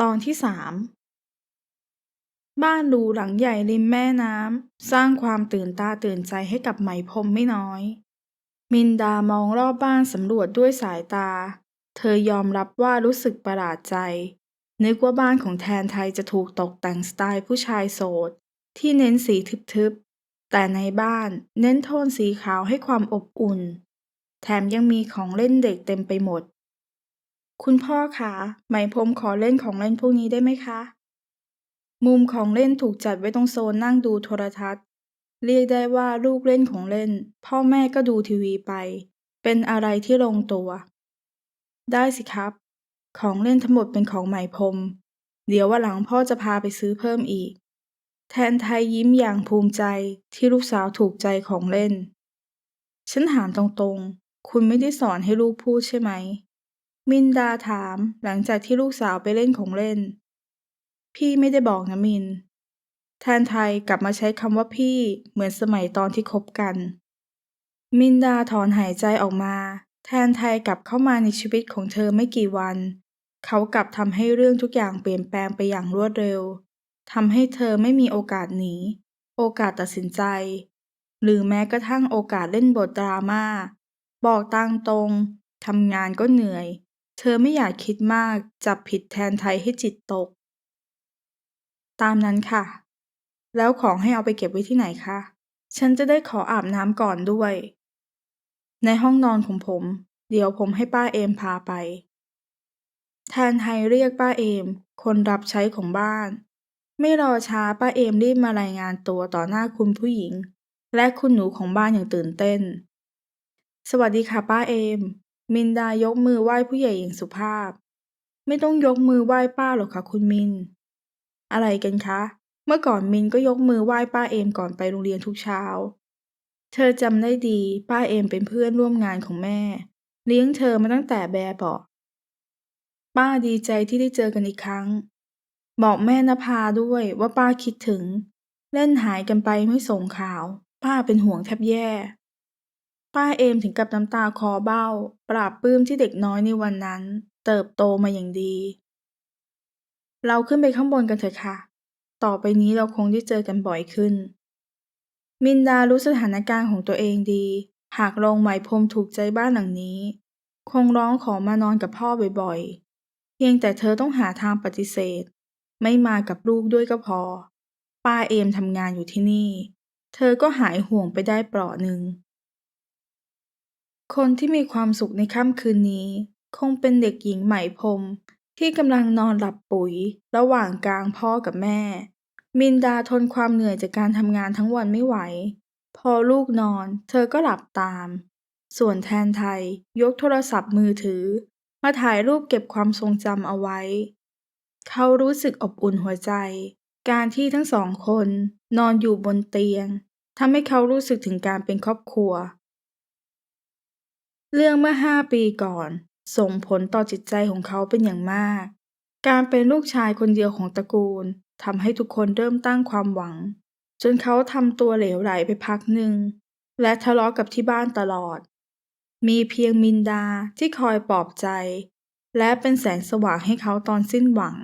ตอนที่สามบ้านหรูหลังใหญ่ริมแม่น้ำ สร้างความตื่นตาตื่นใจให้กับไหมพรมไม่น้อย มินดามองรอบบ้านสำรวจด้วยสายตา เธอยอมรับว่ารู้สึกประหลาดใจ นึกว่าบ้านของแทนไทยจะถูกตกแต่งสไตล์ผู้ชายโสด ที่เน้นสีทึบๆ แต่ในบ้านเน้นโทนสีขาวให้ความอบอุ่น แถมยังมีของเล่นเด็กเต็มไปหมด คุณพ่อคะไหมพรมขอเล่นของเล่นพวกนี้ได้ไหมคะ มุมของเล่นถูกจัดไว้ตรงโซนนั่งดูโทรทัศน์ เรียกได้ว่าลูกเล่นของเล่น พ่อแม่ก็ดูทีวีไป เป็นอะไรที่ลงตัว ได้สิครับ ของเล่นทั้งหมดเป็นของไหมพรม เดี๋ยววันหลังพ่อจะพาไปซื้อเพิ่มอีก แทนไทยยิ้มอย่างภูมิใจที่ลูกสาวถูกใจของเล่น ฉันถามตรงๆ คุณไม่ได้สอนให้ลูกพูดใช่ไหม มินดาถามหลังจากที่ลูกสาวไปเล่นของเล่น พี่ไม่ได้บอกนะมิน แทนไทยกลับมาใช้คำว่าพี่เหมือนสมัยตอนที่คบกัน มินดาถอนหายใจออกมา แทนไทยกลับเข้ามาในชีวิตของเธอไม่กี่วัน เขากลับทำให้เรื่องทุกอย่างเปลี่ยนแปลงไปอย่างรวดเร็วทำให้เธอไม่มีโอกาสหนี โอกาสตัดสินใจ หรือแม้กระทั่งโอกาสเล่นบทดราม่า บอกตางตรงทำงานก็เหนื่อย เธอไม่อยากคิดมาก จับผิดแทนไทยให้จิตตก ตามนั้นค่ะ แล้วของให้เอาไปเก็บไว้ที่ไหนคะ ฉันจะได้ขออาบน้ำก่อนด้วย ในห้องนอนของผม เดี๋ยวผมให้ป้าเอมพาไป แทนไทยเรียกป้าเอม คนรับใช้ของบ้าน ไม่รอช้าป้าเอมรีบมารายงานตัวต่อหน้าคุณผู้หญิง และคุณหนูของบ้านอย่างตื่นเต้น สวัสดีค่ะป้าเอม มินดายกมือไหว้ผู้ใหญ่อย่างสุภาพ ไม่ต้องยกมือไหว้ป้าหรอกค่ะคุณมิน อะไรกันคะ เมื่อก่อนมินก็ยกมือไหว้ป้าเอมก่อนไปโรงเรียนทุกเช้า เธอจำได้ดี ป้าเอมเป็นเพื่อนร่วมงานของแม่ เลี้ยงเธอมาตั้งแต่แบบเบาะป้าดีใจที่ได้เจอกันอีกครั้ง บอกแม่นภาด้วยว่าป้าคิดถึง เล่นหายกันไปไม่ส่งข่าว ป้าเป็นห่วงแทบแย่ ป้าเอมถึงกับน้ำตาคลอเบ้า ปราบปลื้มที่เด็กน้อยในวันนั้น เติบโตมาอย่างดี เราขึ้นไปข้างบนกันเถอะค่ะ ต่อไปนี้เราคงได้เจอกันบ่อยขึ้น มินดารู้สถานการณ์ของตัวเองดี หากลงไหมพรมถูกใจบ้านหลังนี้ คงร้องขอมานอนกับพ่อบ่อยๆ เพียงแต่เธอต้องหาทางปฏิเสธ ไม่มากับลูกด้วยก็พอ ป้าเอมทำงานอยู่ที่นี่ เธอก็หายห่วงไปได้เปราะหนึ่ง คนที่มีความสุขในค่ำคืนนี้ คงเป็นเด็กหญิงไหมพรมที่กำลังนอนหลับปุ๋ย ระหว่างกลางพ่อกับแม่ มินดาทนความเหนื่อยจากการทำงานทั้งวันไม่ไหว พอลูกนอนเธอก็หลับตาม ส่วนแทนไทยยกโทรศัพท์มือถือ มาถ่ายรูปเก็บความทรงจำเอาไว้ เขารู้สึกอบอุ่นหัวใจ การที่ทั้งสองคนนอนอยู่บนเตียงทำให้เขารู้สึกถึงการเป็นครอบครัว เรื่องเมื่อห้าปีก่อน ส่งผลต่อจิตใจของเขาเป็นอย่างมาก การเป็นลูกชายคนเดียวของตระกูลทำให้ทุกคนเริ่มตั้งความหวัง จนเขาทำตัวเหลวไหลไปพักหนึ่ง และทะเลาะกับที่บ้านตลอด มีเพียงมินดาที่คอยปลอบใจ และเป็นแสงสว่างให้เขาตอนสิ้นหวัง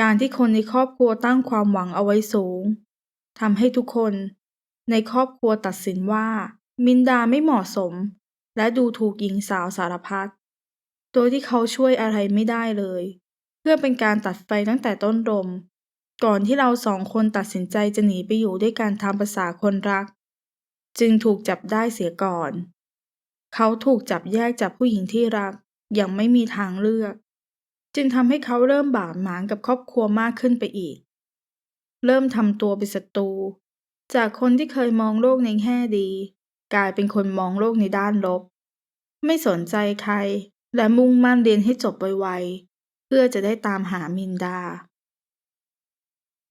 การที่คนในครอบครัวตั้งความหวังเอาไว้สูงทำให้ทุกคนในครอบครัวตัดสินว่า มินดาไม่เหมาะสม และดูถูกหญิงสาวสารพัด โดยที่เขาช่วยอะไรไม่ได้เลย เพื่อเป็นการตัดไฟตั้งแต่ต้นรม ก่อนที่เราสองคนตัดสินใจจะหนีไปอยู่ด้วยกันตามภาษาคนรัก จึงถูกจับได้เสียก่อน เขาถูกจับแยกจากผู้หญิงที่รักอย่างไม่มีทางเลือก จึงทำให้เขาเริ่มบาดหมางกับครอบครัวมากขึ้นไปอีก เริ่มทำตัวเป็นศัตรู จากคนที่เคยมองโลกในแง่ดี กลายเป็นคนมองโลกในด้านลบ ไม่สนใจใคร และมุ่งมั่นเรียนให้จบไวๆ เพื่อจะได้ตามหามินดา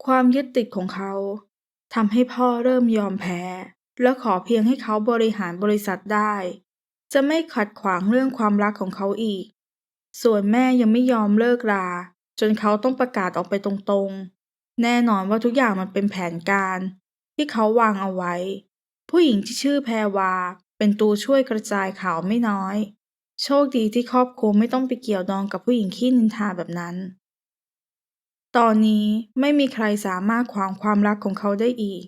ความยึดติดของเขาทำให้พ่อเริ่มยอมแพ้ และขอเพียงให้เขาบริหารบริษัทได้ จะไม่ขัดขวางเรื่องความรักของเขาอีก ส่วนแม่ยังไม่ยอมเลิกราจนเขาต้องประกาศออกไปตรงๆ แน่นอนว่าทุกอย่างมันเป็นแผนการ ที่เขาวางเอาไว้ ผู้หญิงที่ชื่อแพรวา เป็นตัวช่วยกระจายข่าวไม่น้อย โชคดีที่ครอบครัวไม่ต้องไปเกี่ยวดองกับผู้หญิงขี้นินทาแบบนั้น ตอนนี้ไม่มีใครสามารถขวางความรักของเขาได้อีก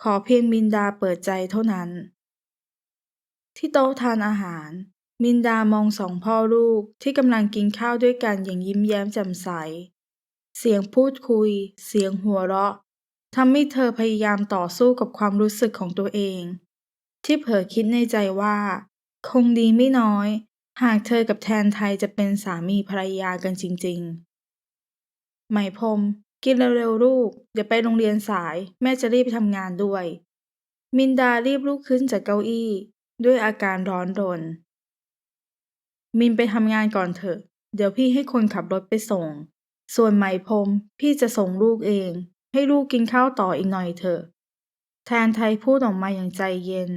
ขอเพียงมินดาเปิดใจเท่านั้น ที่โต๊ะทานอาหาร มินดามองสองพ่อลูกที่กำลังกินข้าวด้วยกันอย่างยิ้มแย้มแจ่มใส เสียงพูดคุย เสียงหัวเราะ ทำให้เธอพยายามต่อสู้กับความรู้สึกของตัวเอง ที่เผลอคิดในใจว่า คงดีไม่น้อย หากเธอกับแทนไทยจะเป็นสามีภรรยากันจริง ๆ ไหมพรมกินเร็วๆลูกเดี๋ยวไปโรงเรียนสาย แม่จะรีบทำงานด้วย มินดารีบลุกขึ้นจากเก้าอี้ ด้วยอาการร้อนรน มินไปทำงานก่อนเถอะ เดี๋ยวพี่ให้คนขับรถไปส่ง ส่วนไหมพรมพี่จะส่งลูกเอง ให้ลูกกินข้าวต่ออีกหน่อยเถอะ แทนไทยพูดออกมาอย่างใจเย็น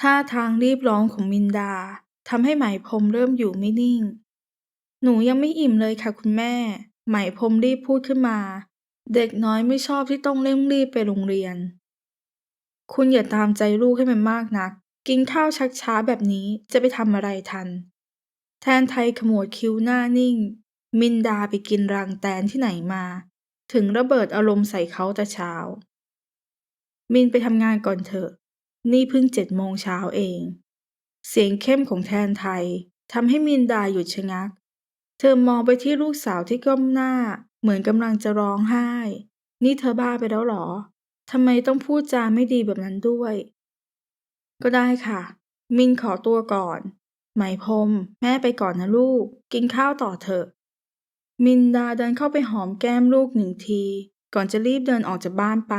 ท่าทางรีบร้องของมินดาทำให้ไหมพรมเริ่มอยู่ไม่นิ่ง หนูยังไม่อิ่มเลยค่ะคุณแม่ ไหมพรมรีบพูดขึ้นมา เด็กน้อยไม่ชอบที่ต้องเร่งรีบไปโรงเรียน คุณอย่าตามใจลูกให้มันมากนัก กินข้าวชักช้าแบบนี้จะไปทำอะไรทัน แทนไทยขมวดคิ้วหน้านิ่ง มินดาไปกินรังแตนที่ไหนมา ถึงระเบิดอารมณ์ใส่เขาแต่เช้า มินไปทำงานก่อนเถอะ นี่เพิ่งเจ็ดโมงเช้าเอง เสียงเข้มของแทนไทยทำให้มินดาหยุดชะงัก เธอมองไปที่ลูกสาวที่ก้มหน้า เหมือนกำลังจะร้องไห้ นี่เธอบ้าไปแล้วหรอทำไมต้องพูดจาไม่ดีแบบนั้นด้วย ก็ได้ค่ะ มินขอตัวก่อน ไหมพรมแม่ไปก่อนนะลูก กินข้าวต่อเถอะ มินดาเดินเข้าไปหอมแก้มลูกหนึ่งที ก่อนจะรีบเดินออกจากบ้านไป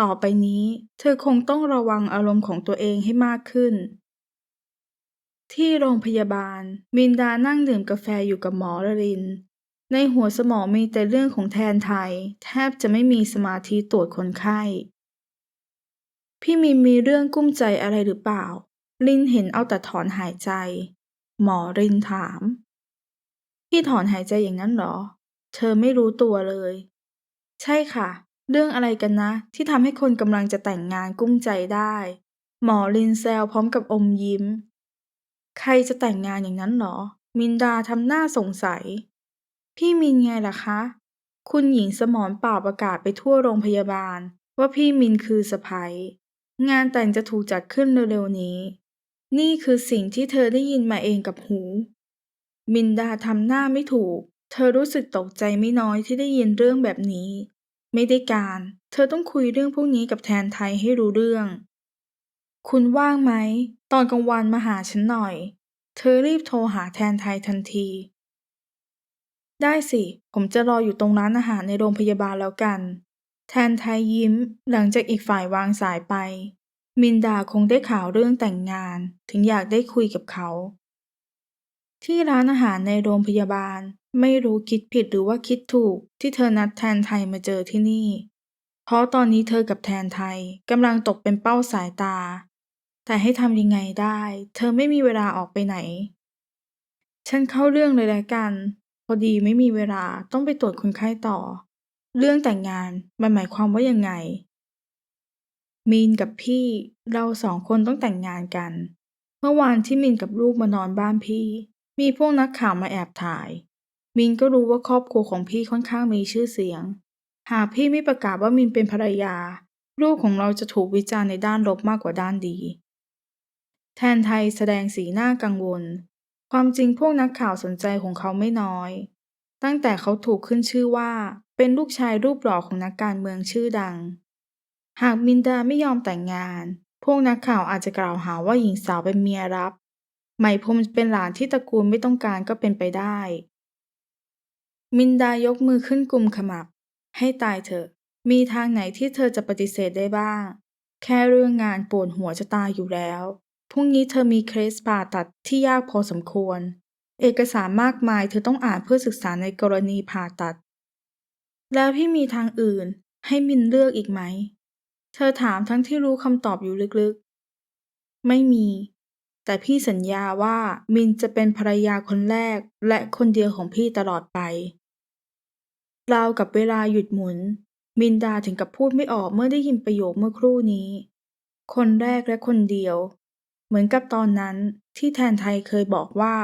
ต่อไปนี้เธอคงต้องระวังอารมณ์ของตัวเองให้มากขึ้น ที่โรงพยาบาล มินดานั่งดื่มกาแฟอยู่กับหมอระริน ในหัวสมองมีแต่เรื่องของแทนไทย แทบจะไม่มีสมาธิตรวจคนไข้ พี่มินมีเรื่องกุ้มใจอะไรหรือเปล่า ลินเห็นเอาแต่ถอนหายใจ หมอรินถาม พี่ถอนหายใจอย่างนั้นเหรอ เธอไม่รู้ตัวเลย ใช่ค่ะ เรื่องอะไรกันนะ ที่ทำให้คนกำลังจะแต่งงานกุ้มใจได้ หมอลินแซวพร้อมกับอมยิ้ม ใครจะแต่งงานอย่างนั้นเหรอ มินดาทำหน้าสงสัย พี่มินไงล่ะคะ คุณหญิงสมรเป่าประกาศไปทั่วโรงพยาบาล ว่าพี่มินคือสะพ้ยงานแต่งจะถูกจัดขึ้นเร็วๆนี้ นี่คือสิ่งที่เธอได้ยินมาเองกับหู มินดาทำหน้าไม่ถูก เธอรู้สึกตกใจไม่น้อยที่ได้ยินเรื่องแบบนี้ ไม่ได้การ เธอต้องคุยเรื่องพวกนี้กับแทนไทยให้รู้เรื่อง คุณว่างไหม ตอนกลางวันมาหาฉันหน่อย เธอรีบโทรหาแทนไทยทันที ได้สิ ผมจะรออยู่ตรงร้านอาหารในโรงพยาบาลแล้วกัน แทนไทยยิ้ม หลังจากอีกฝ่ายวางสายไป มินดาคงได้ข่าวเรื่องแต่งงาน ถึงอยากได้คุยกับเขา ที่ร้านอาหารในโรงพยาบาล ไม่รู้คิดผิดหรือว่าคิดถูกที่เธอนัดแทนไทยมาเจอที่นี่ เพราะตอนนี้เธอกับแทนไทยกำลังตกเป็นเป้าสายตา แต่ให้ทำยังไงได้ เธอไม่มีเวลาออกไปไหน ฉันเข้าเรื่องเลยแล้วกัน พอดีไม่มีเวลาต้องไปตรวจคนไข้ต่อ เรื่องแต่งงานมันหมายความว่ายังไง มีนกับพี่เราสองคนต้องแต่งงานกัน เมื่อวานที่มินกับลูกมานอนบ้านพี่ มีพวกนักข่าวมาแอบถ่าย มินก็รู้ว่าครอบครัวของพี่ค่อนข้างมีชื่อเสียง หากพี่ไม่ประกาศว่ามินเป็นภรรยา ลูกของเราจะถูกวิจารณ์ในด้านลบมากกว่าด้านดี แทนไทยแสดงสีหน้ากังวล ความจริงพวกนักข่าวสนใจของเขาไม่น้อย ตั้งแต่เขาถูกขึ้นชื่อว่า เป็นลูกชายรูปหล่อของนักการเมืองชื่อดัง หากมินดาไม่ยอมแต่งงาน พวกนักข่าวอาจจะกล่าวหาว่าหญิงสาวเป็นเมียรับ ไหมพรมเป็นหลานที่ตระกูลไม่ต้องการก็เป็นไปได้ มินดายกมือขึ้นกุมขมับ ให้ตายเถอะ มีทางไหนที่เธอจะปฏิเสธได้บ้าง แค่เรื่องงานปวดหัวจะตายอยู่แล้ว พรุ่งนี้เธอมีเคสผ่าตัดที่ยากพอสมควร เอกสารมากมายเธอต้องอ่านเพื่อศึกษาในกรณีผ่าตัด แล้วพี่มีทางอื่นให้มินเลือกอีกไหม เธอถามทั้งที่รู้คำตอบอยู่ลึกๆ ไม่มี แต่พี่สัญญาว่ามินจะเป็นภรรยาคนแรกและคนเดียวของพี่ตลอดไปราวกับเวลาหยุดหมุน มินดาถึงกับพูดไม่ออกเมื่อได้ยินประโยคเมื่อครู่นี้ คนแรกและคนเดียว เหมือนกับตอนนั้นที่แทนไทยเคยบอกว่า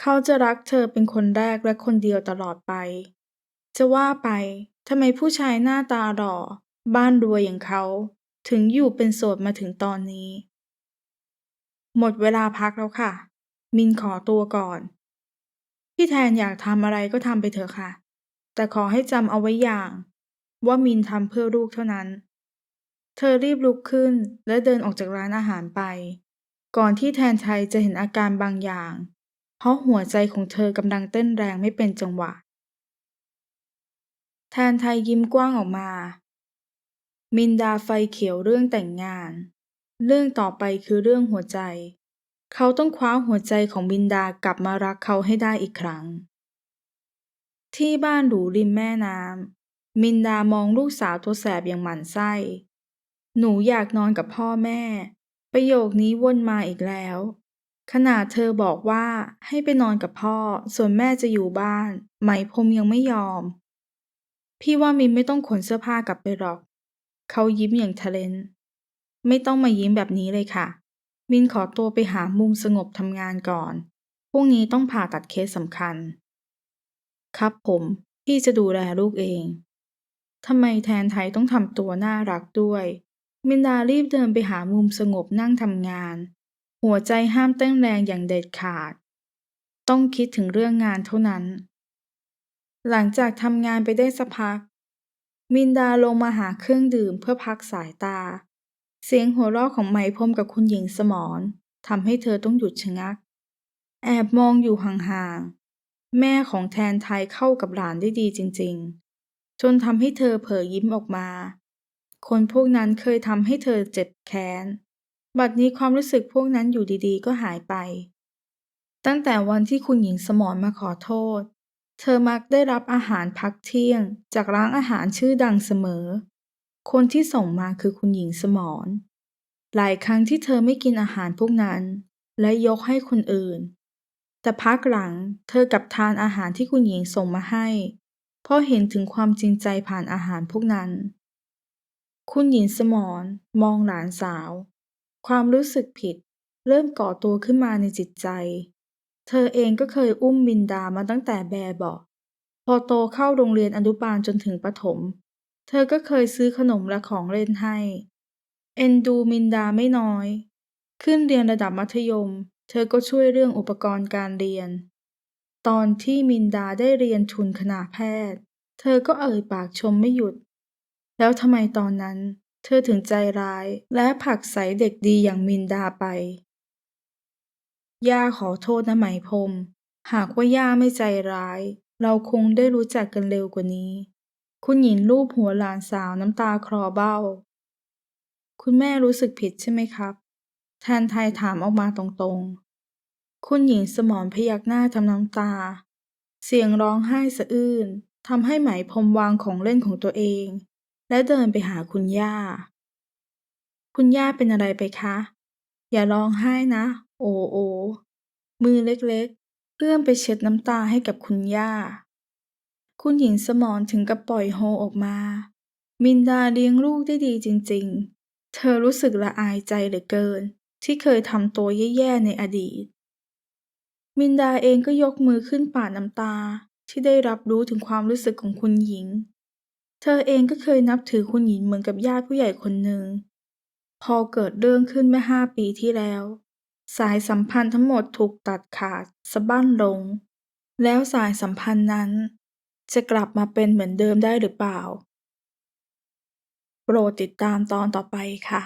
เขาจะรักเธอเป็นคนแรกและคนเดียวตลอดไป จะว่าไปทำไมผู้ชายหน้าตาหล่อ บ้านรวยอย่างเขา ถึงอยู่เป็นโสดมาถึงตอนนี้ หมดเวลาพักแล้วค่ะ มินขอตัวก่อน พี่แทนอยากทำอะไรก็ทำไปเถอะค่ะ แต่ขอให้จำเอาไว้อย่าง ว่ามินทำเพื่อลูกเท่านั้น เธอรีบลุกขึ้นและเดินออกจากร้านอาหารไป ก่อนที่แทนไทยจะเห็นอาการบางอย่าง เพราะหัวใจของเธอกำลังเต้นแรงไม่เป็นจังหวะ แทนไทยยิ้มกว้างออกมา มินดาไฟเขียวเรื่องแต่งงาน เรื่องต่อไปคือเรื่องหัวใจ เขาต้องคว้าหัวใจของมินดากลับมารักเขาให้ได้อีกครั้ง ที่บ้านหรูริมแม่น้ำมินดามองลูกสาวตัวแสบอย่างหมั่นไส้ หนูอยากนอนกับพ่อแม่ ประโยคนี้วนมาอีกแล้ว ขนาดเธอบอกว่าให้ไปนอนกับพ่อ ส่วนแม่จะอยู่บ้าน ไหมพรมยังไม่ยอม พี่ว่ามินไม่ต้องขนเสื้อผ้ากลับไปหรอก เขายิ้มอย่างทะเลน ไม่ต้องมายิ้มแบบนี้เลยค่ะมินขอตัวไปหามุมสงบทำงานก่อน พรุ่งนี้ต้องผ่าตัดเคสสำคัญ ครับผมพี่จะดูแลลูกเอง ทำไมแทนไทยต้องทำตัวน่ารักด้วย มินดารีบเดินไปหามุมสงบนั่งทำงาน หัวใจห้ามเต้นแรงอย่างเด็ดขาด ต้องคิดถึงเรื่องงานเท่านั้น หลังจากทำงานไปได้สักพัก มินดาลงมาหาเครื่องดื่มเพื่อพักสายตา เสียงหัวเราะของไมพรมกับคุณหญิงสมรทำให้เธอต้องหยุดชะงัก แอบมองอยู่ห่างๆ แม่ของแทนไทยเข้ากับหลานได้ดีจริงๆ จนทำให้เธอเผยยิ้มออกมา คนพวกนั้นเคยทำให้เธอเจ็บแค้น บัดนี้ความรู้สึกพวกนั้นอยู่ดีๆ ก็หายไป ตั้งแต่วันที่คุณหญิงสมรมาขอโทษ เธอมักได้รับอาหารพักเที่ยง จากร้านอาหารชื่อดังเสมอ คนที่ส่งมาคือคุณหญิงสมร หลายครั้งที่เธอไม่กินอาหารพวกนั้น และยกให้คนอื่น แต่พักหลังเธอกลับทานอาหารที่คุณหญิงส่งมาให้ เพราะเห็นถึงความจริงใจผ่านอาหารพวกนั้น คุณหญิงสมรมองหลานสาว ความรู้สึกผิด เริ่มก่อตัวขึ้นมาในจิตใจ เธอเองก็เคยอุ้มมินดามาตั้งแต่แบบเบาะพอโตเข้าโรงเรียนอนุบาลจนถึงประถม เธอก็เคยซื้อขนมและของเล่นให้ เอ็นดูมินดาไม่น้อย ขึ้นเรียนระดับมัธยม เธอก็ช่วยเรื่องอุปกรณ์การเรียน ตอนที่มินดาได้เรียนทุนคณะแพทย์ เธอก็เอ่ยปากชมไม่หยุด แล้วทำไมตอนนั้น เธอถึงใจร้ายและผลักใสเด็กดีอย่างมินดาไป ย่าขอโทษนะไหมพรมหากว่าย่าไม่ใจร้าย เราคงได้รู้จักกันเร็วกว่านี้ คุณหญิงลูบหัวหลานสาวน้ำตาคลอเบ้า คุณแม่รู้สึกผิดใช่ไหมครับ แทนไทยถามออกมาตรงๆ คุณหญิงสมรพยักหน้าทำน้ำตา เสียงร้องไห้สะอื้นทำให้ไหมพรมวางของเล่นของตัวเอง และเดินไปหาคุณย่า คุณย่าเป็นอะไรไปคะ อย่าร้องไห้นะ โอโอ มือเล็กๆเอื้อมไปเช็ดน้ำตาให้กับคุณย่า คุณหญิงสมรถึงกับปล่อยโฮออกมา มินดาเลี้ยงลูกได้ดีจริงๆ เธอรู้สึกละอายใจเหลือเกิน ที่เคยทำตัวแย่ๆในอดีต มินดาเองก็ยกมือขึ้นปาดน้ำตาที่ได้รับรู้ถึงความรู้สึกของคุณหญิง เธอเองก็เคยนับถือคุณหญิงเหมือนกับญาติผู้ใหญ่คนหนึ่ง พอเกิดเรื่องขึ้นเมื่อห้าปีที่แล้ว สายสัมพันธ์ทั้งหมดถูกตัดขาดสะบั้นลง แล้วสายสัมพันธ์นั้น จะกลับมาเป็นเหมือนเดิมได้หรือเปล่า โปรดติดตามตอนต่อไปค่ะ